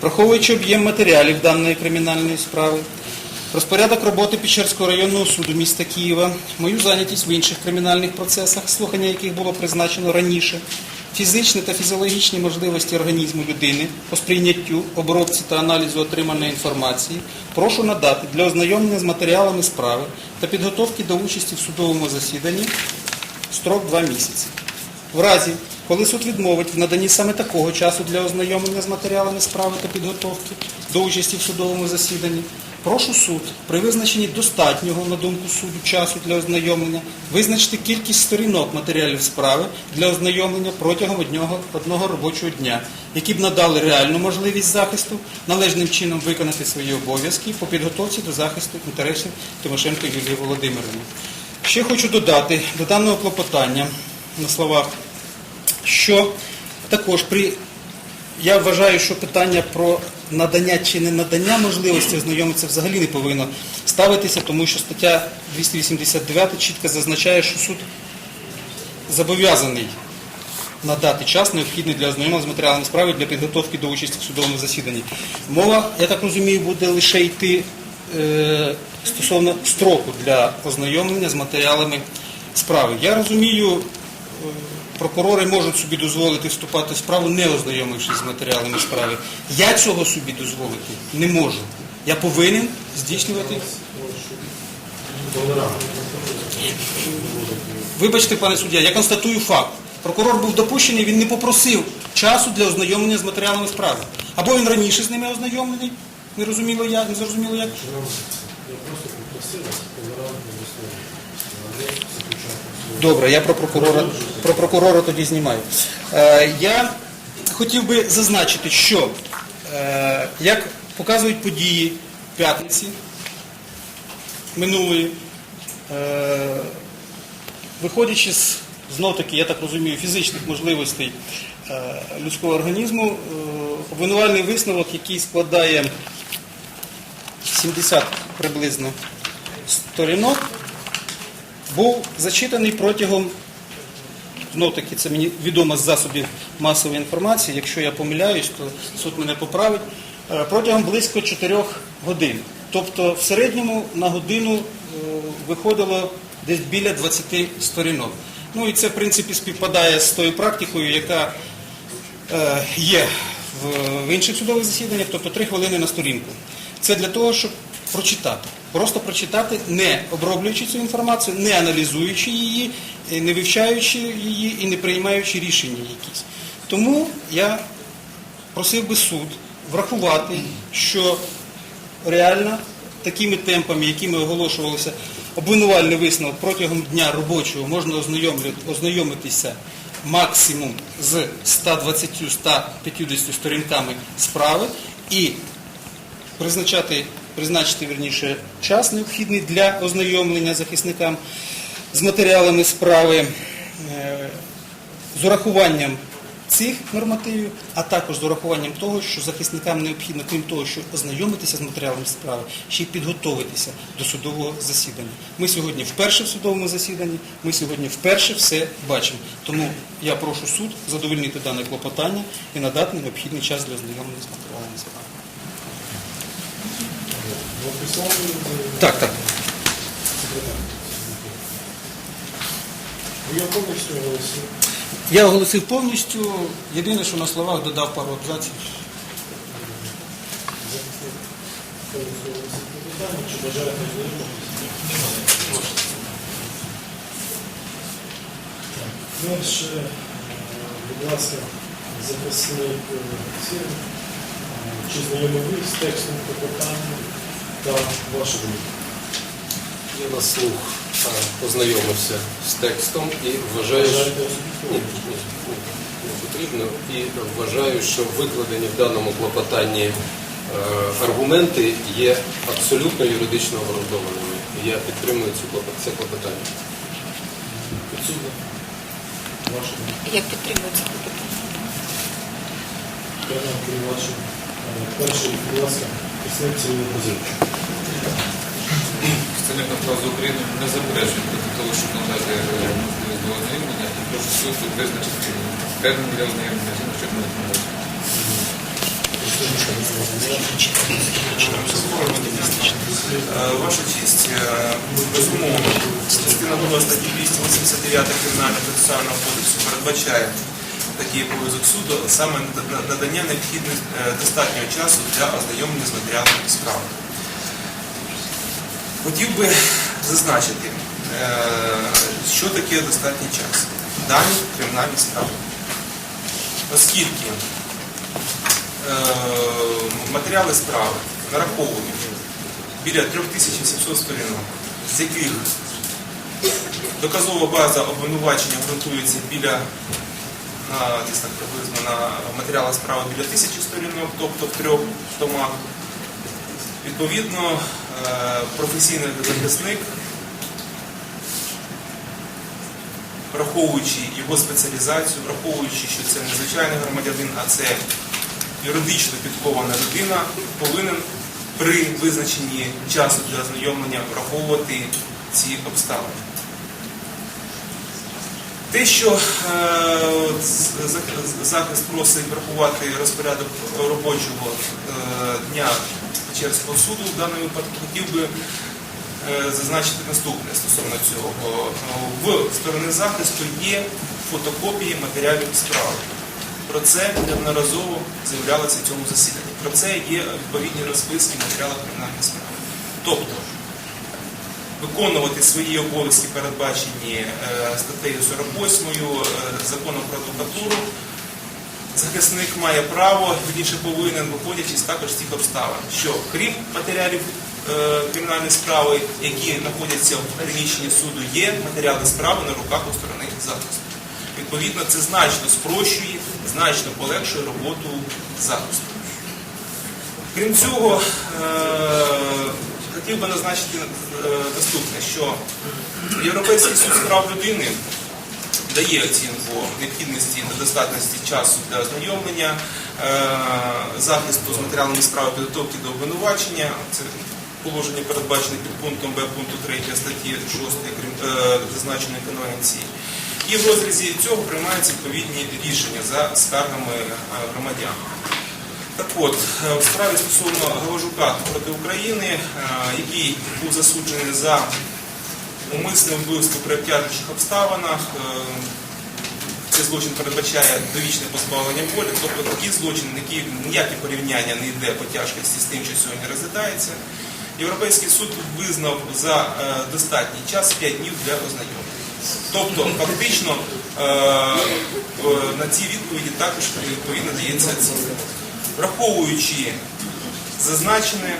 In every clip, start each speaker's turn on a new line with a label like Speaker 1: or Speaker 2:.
Speaker 1: Враховуючи об'єм матеріалів даної кримінальної справи, розпорядок роботи Печерського районного суду міста Києва, мою зайнятість в інших кримінальних процесах, слухання яких було призначено раніше, фізичні та фізіологічні можливості організму людини по сприйняттю, обробці та аналізу отриманої інформації, прошу надати для ознайомлення з матеріалами справи та підготовки до участі в судовому засіданні строк 2 місяці. В разі, коли суд відмовить в наданні саме такого часу для ознайомлення з матеріалами справи та підготовки до участі в судовому засіданні, прошу суд при визначенні достатнього, на думку суду, часу для ознайомлення визначити кількість сторінок матеріалів справи для ознайомлення протягом одного, одного робочого дня, які б надали реальну можливість захисту належним чином виконати свої обов'язки по підготовці до захисту інтересів Тимошенко Юлії Володимирівни. Ще хочу додати до даного клопотання на словах, що також при я вважаю, що питання про надання чи не надання можливості ознайомитися взагалі не повинно ставитися, тому що стаття 289 чітко зазначає, що суд зобов'язаний надати час, необхідний для ознайомлення з матеріалами справи для підготовки до участі в судовому засіданні. Мова, я так розумію, буде лише йти е, стосовно строку для ознайомлення з матеріалами справи. Я розумію, е, прокурори можуть собі дозволити вступати в справу, не ознайомившись з матеріалами справи. Я цього собі дозволити не можу. Я повинен здійснювати. Вибачте, пане суддя, я констатую факт. Прокурор був допущений, він не попросив часу для ознайомлення з матеріалами справи. Або він раніше з ними ознайомлений, не розуміло як, не зрозуміло як. Добре, я про прокурора, про прокурора тоді знімаю. Е, я хотів би зазначити, що е, як показують події п'ятниці минулої, е, виходячи з знов таки, я так розумію, фізичних можливостей е, людського організму, е, обвинувальний висновок, який складає 70 приблизно сторінок, був зачитаний протягом, знов таки, це мені відомо з засобів масової інформації, якщо я помиляюсь, то суд мене поправить, е, протягом близько 4 годин. Тобто в середньому на годину е, виходило десь біля 20 сторінок. Ну і це, в принципі, співпадає з тою практикою, яка е, є в інших судових засіданнях, тобто 3 хвилини на сторінку. Це для того, щоб прочитати. Просто прочитати, не оброблюючи цю інформацію, не аналізуючи її, е, не вивчаючи її і не приймаючи рішення якісь. Тому я просив би суд врахувати, що реально такими темпами, якими оголошувалися обвинувальний висновок протягом дня робочого, можна ознайомитися максимум з 120-150 сторінками справи і призначати, призначити верніше час необхідний для ознайомлення захисникам з матеріалами справи е, з урахуванням цих нормативів, а також з урахуванням того, що захисникам необхідно, крім того, що ознайомитися з матеріалами справи, ще й підготовитися до судового засідання. Ми сьогодні вперше в судовому засіданні, ми сьогодні вперше все бачимо. Тому я прошу суд задовольнити дане клопотання і надати необхідний час для ознайомлення з матеріалами справи. Так, так.
Speaker 2: Ви повністю оголосили.
Speaker 1: Я оголосив повністю. Єдине, що на словах додав пару абзаців.
Speaker 2: питання, чи бажаєте ознайомитися? Так. Перше, е, будь ласка, захисник е, е, чи знайомі з текстом клопотання та думка?
Speaker 3: Я на слух а, познайомився з текстом і вважаю, що ні, ні, ні, не потрібно. І вважаю, що викладені в даному клопотанні е, аргументи є абсолютно юридично обґрунтованими. Я підтримую цю клопот- це клопотання.
Speaker 2: Підсудна. Ваша думка.
Speaker 4: Як підтримується клопотання?
Speaker 2: Перший, будь ласка, представник цивільної позиції.
Speaker 5: Цивільна права України не заперечує проти того, щоб надати можливість до ознайомлення і прошу суд визначити термін для ознайомлення з що не
Speaker 4: Е, Ваша честь, е, безумовно, частина 2 статті 289 Кримінального процесуального кодексу передбачає такий обов'язок суду, саме нада- надання необхідних е, достатнього часу для ознайомлення з матеріалами справи. Хотів би зазначити, е, що таке достатній час в даній кримінальній справі. Оскільки е, матеріали справи нараховують біля 3700 сторінок, з яких доказова база обвинувачення ґрунтується біля десь так приблизно на матеріалах справи біля тисячі сторінок, тобто в трьох томах. Відповідно, е, професійний захисник, враховуючи його спеціалізацію, враховуючи, що це не звичайний громадянин, а це юридично підкована людина, повинен при визначенні часу для ознайомлення враховувати ці обставини. Те, що е, захист просить врахувати розпорядок робочого е, дня Печерського суду в даному випадку, хотів би е, зазначити наступне стосовно цього. В сторони захисту є фотокопії матеріалів справи. Про це неодноразово заявлялося в цьому засіданні. Про це є відповідні розписки в матеріалах кримінальної справи. Тобто, виконувати свої обов'язки, передбачені е, статтею 48 е, законом про адвокатуру. Захисник має право, вірніше повинен, виходячи з також з тих обставин, що крім матеріалів е, кримінальної справи, які знаходяться в приміщенні суду, є матеріали справи на руках у сторони захисту. Відповідно, це значно спрощує, значно полегшує роботу захисту. Крім цього, хотів би назначити наступне, що Європейський суд з прав людини дає оцінку необхідності і недостатності часу для ознайомлення, е, захисту з матеріалами справи підготовки до обвинувачення. Це положення передбачене під пунктом Б пункту 3 статті 6 Крим- е, зазначеної конвенції. І в розрізі цього приймаються відповідні рішення за скаргами е, громадян. Так от, е, в справі стосовно Галажука проти України, е, який був засуджений за умисне вбивство при обтяжучих обставинах, е, цей злочин передбачає довічне позбавлення волі, тобто такі злочини, які ніяке порівняння не йде по тяжкості з тим, що сьогодні розглядається. Європейський суд визнав за достатній час 5 днів для ознайомлення. Тобто, фактично, на ці відповіді також відповідно дається оцінка. Враховуючи зазначене,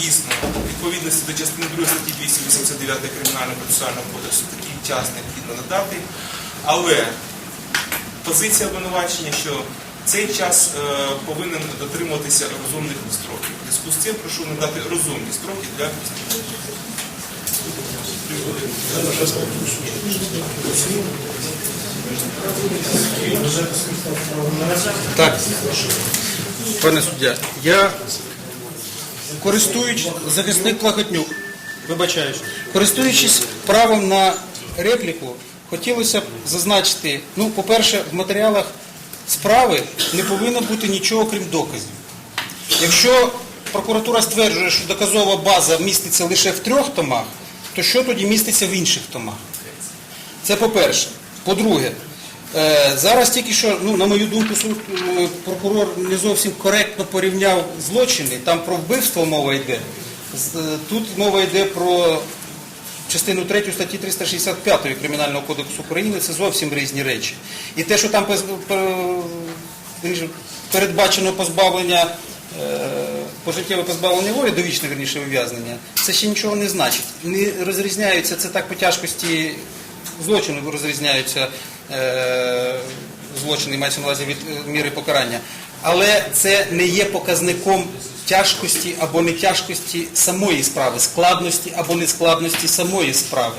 Speaker 4: дійсно, в відповідності до частини 2 статті 289 Кримінального процесуального кодексу такий час необхідно надати, але позиція обвинувачення, що цей час е, повинен дотримуватися розумних строків. В зв'язку з цим прошу надати розумні строки для.
Speaker 1: Так, пане суддя, я користуючись, захисник Плахотнюк, вибачаюсь, користуючись правом на репліку, хотілося б зазначити, ну, по-перше, в матеріалах справи не повинно бути нічого крім доказів. Якщо прокуратура стверджує, що доказова база міститься лише в трьох томах, то що тоді міститься в інших томах? Це по-перше. По-друге, зараз тільки що, ну, на мою думку, суд, е, прокурор не зовсім коректно порівняв злочини. Там про вбивство мова йде. Е, Тут мова йде про частину 3 статті 365 Кримінального кодексу України. Це зовсім різні речі. І те, що там передбачено позбавлення. е, Пожиттєве позбавлення волі, довічне верніше ув'язнення, це ще нічого не значить. Не розрізняються це так по тяжкості злочину розрізняються е, злочини, мається на увазі від е, міри покарання. Але це не є показником тяжкості або не тяжкості самої справи, складності або нескладності самої справи.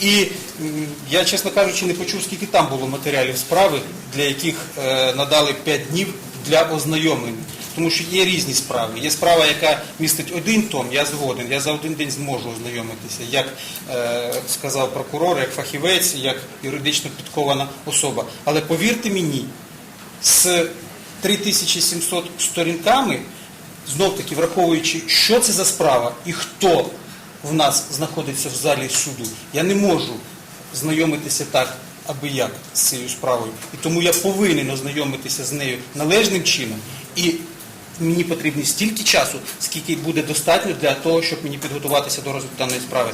Speaker 1: І я, чесно кажучи, не почув, скільки там було матеріалів справи, для яких е, надали 5 днів для ознайомлення. Тому що є різні справи. Є справа, яка містить один том, я згоден, я за один день зможу ознайомитися, як е, сказав прокурор, як фахівець, як юридично підкована особа. Але повірте мені, з 3700 сторінками знов таки враховуючи, що це за справа і хто в нас знаходиться в залі суду, я не можу знайомитися так, аби як з цією справою. І тому я повинен ознайомитися з нею належним чином. І мені потрібно стільки часу, скільки буде достатньо для того, щоб мені підготуватися до розгляду даної справи.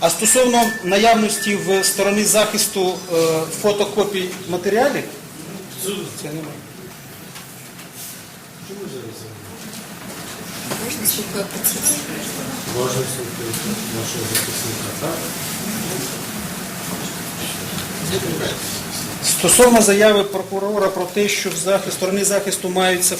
Speaker 1: А стосовно наявності в сторони захисту е, фотокопій матеріалів, це немає.
Speaker 2: Чому зараз?
Speaker 6: Можна позицію?
Speaker 2: Можна слухати нашого захисника, так?
Speaker 1: Стосовно заяви прокурора про те, що в захист, сторони захисту маються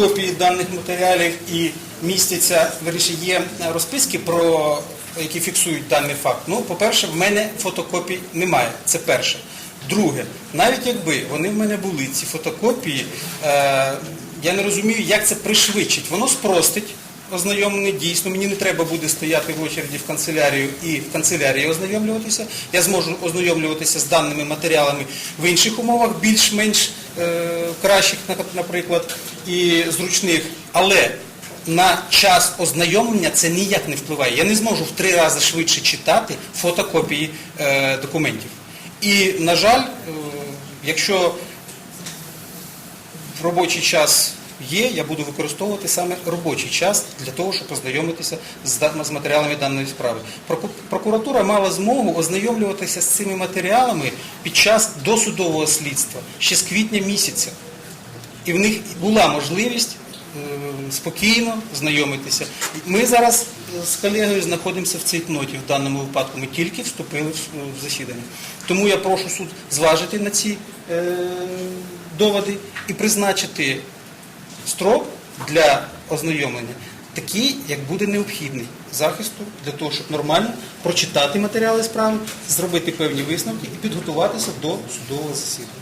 Speaker 1: фотокопії даних матеріалів і містяться, виріші, є розписки, про, які фіксують даний факт. Ну, по-перше, в мене фотокопій немає. Це перше. Друге, навіть якби вони в мене були, ці фотокопії, е, я не розумію, як це пришвидшить. Воно спростить ознайомлений дійсно. Мені не треба буде стояти в очереді в канцелярію і в канцелярії ознайомлюватися. Я зможу ознайомлюватися з даними матеріалами в інших умовах, більш-менш е, кращих, наприклад, і зручних. Але на час ознайомлення це ніяк не впливає. Я не зможу в три рази швидше читати фотокопії е, документів. І, на жаль, е, якщо робочий час є, я буду використовувати саме робочий час для того, щоб ознайомитися з, з матеріалами даної справи. Прокуратура мала змогу ознайомлюватися з цими матеріалами під час досудового слідства ще з квітня місяця. І в них була можливість е, спокійно знайомитися. Ми зараз е, з колегою знаходимося в цейтноті в даному випадку. Ми тільки вступили в, в засідання. Тому я прошу суд зважити на ці е, доводи і призначити строк для ознайомлення такий, як буде необхідний захисту для того, щоб нормально прочитати матеріали справи, зробити певні висновки і підготуватися до судового засідання.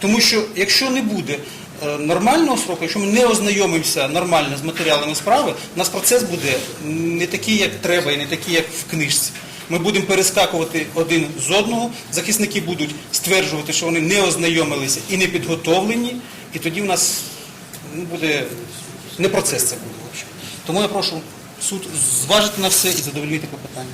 Speaker 1: Тому що якщо не буде е, нормального сроку, якщо ми не ознайомимося нормально з матеріалами справи, у нас процес буде не такий, як треба, і не такий, як в книжці. Ми будемо перескакувати один з одного, захисники будуть стверджувати, що вони не ознайомилися і не підготовлені, і тоді в нас ну, буде не процес це буде. Тому я прошу суд зважити на все і задовольнити клопотання.